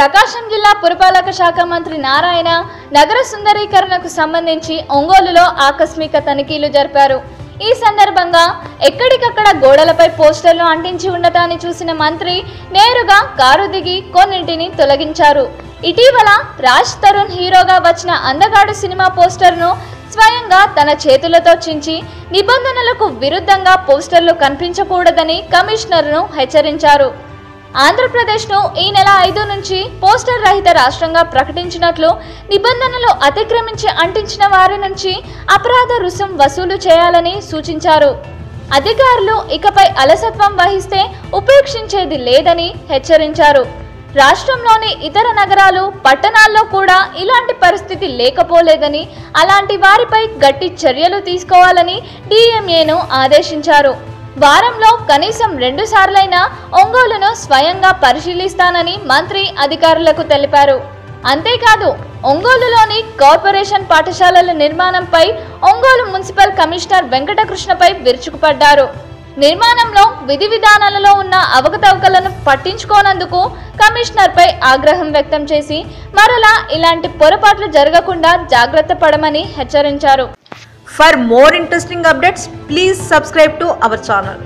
ప్రకాశం జిల్లా పురపాలక శాఖ మంత్రి నారాయణ నగర సుందరీకరణకు సంబంధించి ఒంగోలులో ఆకస్మిక తనిఖీలు జరిపారు ఈ సందర్భంగా ఎక్కడికక్కడ గోడలపై పోస్టర్లు అంటించి ఉండటాన్ని చూసిన మంత్రి నేరుగా కారు దిగి కొన్నింటిని తొలగించారు ఇటీవల రాజ్ తరుణ్ హీరోగా వచ్చిన అందగాడు సినిమా పోస్టర్ను స్వయంగా తన చేతులతో చించి నిబంధనలకు విరుద్ధంగా పోస్టర్లు కనిపించకూడదని కమిషనర్ను హెచ్చరించారు ఆంధ్రప్రదేశ్ను ఈ నెల ఐదు నుంచి పోస్టర్ రహిత రాష్ట్రంగా ప్రకటించినట్లు నిబంధనలు అతిక్రమించి అంటించిన వారి నుంచి అపరాధ రుసుం వసూలు చేయాలని సూచించారు అధికారులు ఇకపై అలసత్వం వహిస్తే ఉపేక్షించేది లేదని హెచ్చరించారు రాష్ట్రంలోని ఇతర నగరాలు పట్టణాల్లో కూడా ఇలాంటి పరిస్థితి లేకపోలేదని అలాంటి వారిపై గట్టి చర్యలు తీసుకోవాలని డిఎంఏను ఆదేశించారు వారంలో కనీసం రెండు సార్లైనా ఒంగోలును స్వయంగా పరిశీలిస్తానని మంత్రి అధికారులకు తెలిపారు అంతేకాదు ఒంగోలులోని కార్పొరేషన్ పాఠశాలల నిర్మాణంపై ఒంగోలు మున్సిపల్ కమిషనర్ వెంకటకృష్ణపై విరుచుకుపడ్డారు నిర్మాణంలో విధి విధానాలలో ఉన్న అవకతవకలను పట్టించుకోనందుకు కమిషనర్పై ఆగ్రహం వ్యక్తం చేసి మరలా ఇలాంటి పొరపాట్లు జరగకుండా జాగ్రత్త పడమని హెచ్చరించారు For more interesting updates, please subscribe to our channel.